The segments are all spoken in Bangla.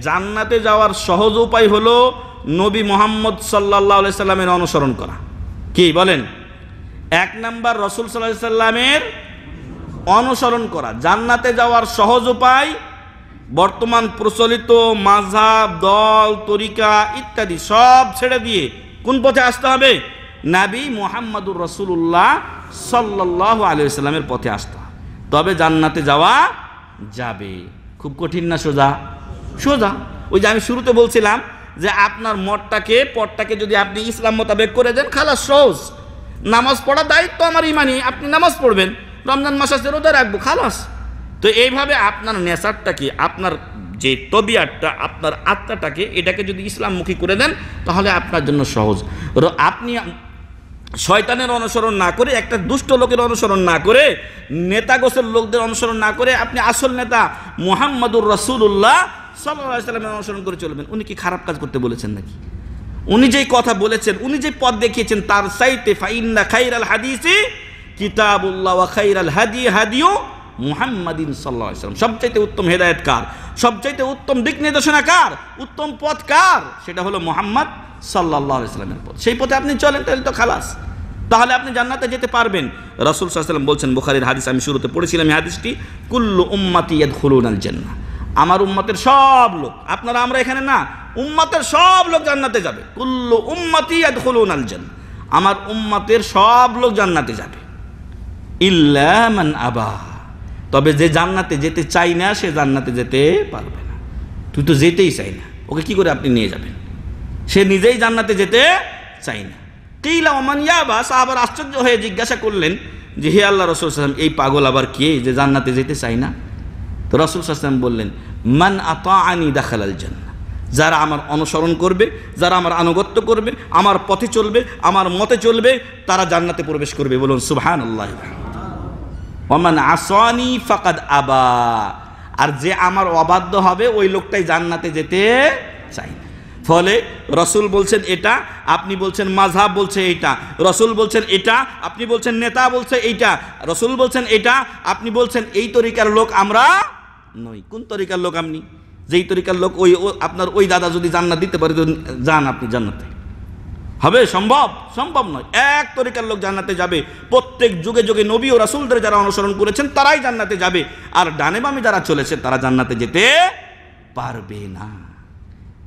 জান্নাতে যাওয়ার সহজ উপায় হলো নবী মোহাম্মদ সাল্লাহ সাল্লামের অনুসরণ করা। কি বলেন? এক নাম্বার রসুল সাল্লাহ সাল্লামের অনুসরণ করা। জান্নাতে যাওয়ার সহজ উপায় বর্তমান প্রচলিত মাঝাব দল, তরিকা ইত্যাদি সব ছেড়ে দিয়ে কোন পথে আসতে হবে? নাবি মোহাম্মদুর রসুল্লাহ সাল্লাহ আলিয়াল্লামের পথে আসতে হবে। তবে জান্নাতে যাওয়া যাবে। খুব কঠিন না সোজা? সোজা, ওই যে আমি শুরুতে বলছিলাম যে আপনার মঠটাকে পটটাকে যদি আপনি ইসলাম মোতাবেক করে দেন, খালাস, সহজ। নামাজ পড়ার দায়িত্ব আমার ইমানি আপনি নামাজ পড়বেন। রমজান মাস আছে রাখব, খালাস। তো এইভাবে আপনার নেশারটাকে, আপনার যে তবিয়ারটা, আপনার আত্মাটাকে, এটাকে যদি ইসলামমুখী করে দেন, তাহলে আপনার জন্য সহজ। আপনি শয়তানের অনুসরণ না করে, একটা দুষ্ট লোকের অনুসরণ না করে নেতা গোছের লোকদের অনুসরণ না করে, আপনি আসল নেতা মুহাম্মাদুর রসুল্লাহ সাল্লাহ সাল্লামের অনুসরণ করে চলবেন। উনি কি খারাপ কাজ করতে বলেছেন নাকি? উনি যেই কথা বলেছেন, উনি যে পথ দেখিয়েছেন, তার সাইতে ফাইন্না খাইরাল হাদিসি কিতাবুল্লাহ ওয়া খাইরাল হাদি হাদিও মুহাম্মাদিন সাল্লাহ সাল্লাম। সবচাইতে উত্তম হেদায়েত কার? সবচাইতে উত্তম দিক নির্দেশনা কার? উত্তম পথ কার? সেটা হলো মোহাম্মদ সাল্লাহ ইসলামের পথ। সেই পথে আপনি চলেন, তাহলে তো খালাস। তাহলে আপনি জান্নাতে যেতে পারবেন। রাসূল ওয়াসাল্লাম বলছেন, বুখারীর হাদিস আমি শুরুতে পড়েছিলাম হাদিসটি, কুল্লু উম্মাতি ইয়াদখুলুনাল জান্নাহ। আমার উম্মতের সব লোক। আপনারা আমরা এখানে না, উম্মতের সব লোক জান্নাতে যাবে। কুল্লু উম্মাতি জান্নাহ আমার উম্মতের সব লোক জান্নাতে যাবে। ইল্লা মান আবা। তবে যে জান্নাতে যেতে চাই না, সে জান্নাতে যেতে পারবে না। তুই তো যেতেই চাই না। ওকে কি করে আপনি নিয়ে যাবেন? সে নিজেই জান্নাতে যেতে চাই না। কিলা ওমান ইয়াবা আবার আশ্চর্য হয়ে জিজ্ঞাসা করলেন যে, হে আল্লাহ রসুল এই পাগল আবার কে যে জান্নাতে যেতে চাই না? তো রসুল সাল্লাম বললেন, মান আতা আনি দাখালাল জান্নাহ। যারা আমার অনুসরণ করবে, যারা আমার আনুগত্য করবে, আমার পথে চলবে, আমার মতে চলবে, তারা জান্নাতে প্রবেশ করবে। বলুন সুবহান আল্লাহ ওমান আসনি ফাকাদ আবা। আর যে আমার অবাধ্য হবে, ওই লোকটাই জান্নাতে যেতে চাই ফলে রসুল বলছেন এটা, আপনি বলছেন মাঝহাব বলছে এইটা, রসুল বলছেন এটা, আপনি বলছেন নেতা বলছে এইটা, রসুল বলছেন এটা, আপনি বলছেন এই তরিকার লোক আমরা নই কোন তরিকার লোক আপনি? যেই তরিকার লোক ওই আপনার ওই দাদা যদি জান্নাত দিতে পারে, তো যান আপনি জান্নাতে। হবে? সম্ভব? সম্ভব নয়। এক তরিকার লোক জান্নাতে যাবে। প্রত্যেক যুগে যুগে নবী ও রাসূলদের যারা অনুসরণ করেছেন, তারাই জান্নাতে যাবে। আর ডানে বামে যারা চলেছে, তারা জান্নাতে যেতে পারবে না।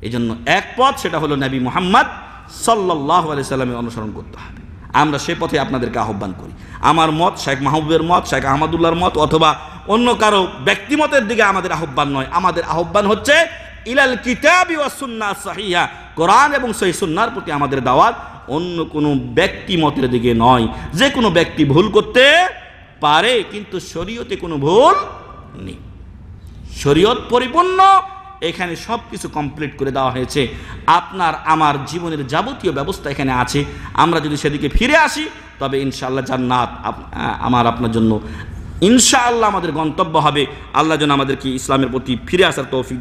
এই জন্য এক পথ, সেটা হলো নবী মোহাম্মদ সাল্লাহ আলি সাল্লামের অনুসরণ করতে হবে। আমরা সে পথে আপনাদেরকে আহ্বান করি। আমার মত, শেখ মাহবুবের মত, শেখ আহমদুল্লাহর মত, অথবা অন্য কারও ব্যক্তিমতের দিকে আমাদের আহ্বান নয়। আমাদের আহ্বান হচ্ছে, ইলাল কিতাবি ওয়া সুন্নাহ সাহিহা। কোরআন এবং সহি সুন্নার প্রতি আমাদের দাওয়াত অন্য কোনো ব্যক্তি মতের দিকে নয়। যে কোনো ব্যক্তি ভুল করতে পারে, কিন্তু শরীয়তে কোনো ভুল নেই। শরীয়ত পরিপূর্ণ, এখানে সব কিছু কমপ্লিট করে দেওয়া হয়েছে। আপনার, আমার জীবনের যাবতীয় ব্যবস্থা এখানে আছে। আমরা যদি সেদিকে ফিরে আসি, তবে ইনশাআল্লাহ জান্নাত আমার আপনার জন্য ইনশাআল্লাহ আমাদের গন্তব্য হবে। আল্লাহ যেন আমাদেরকে ইসলামের প্রতি ফিরে আসার তৌফিক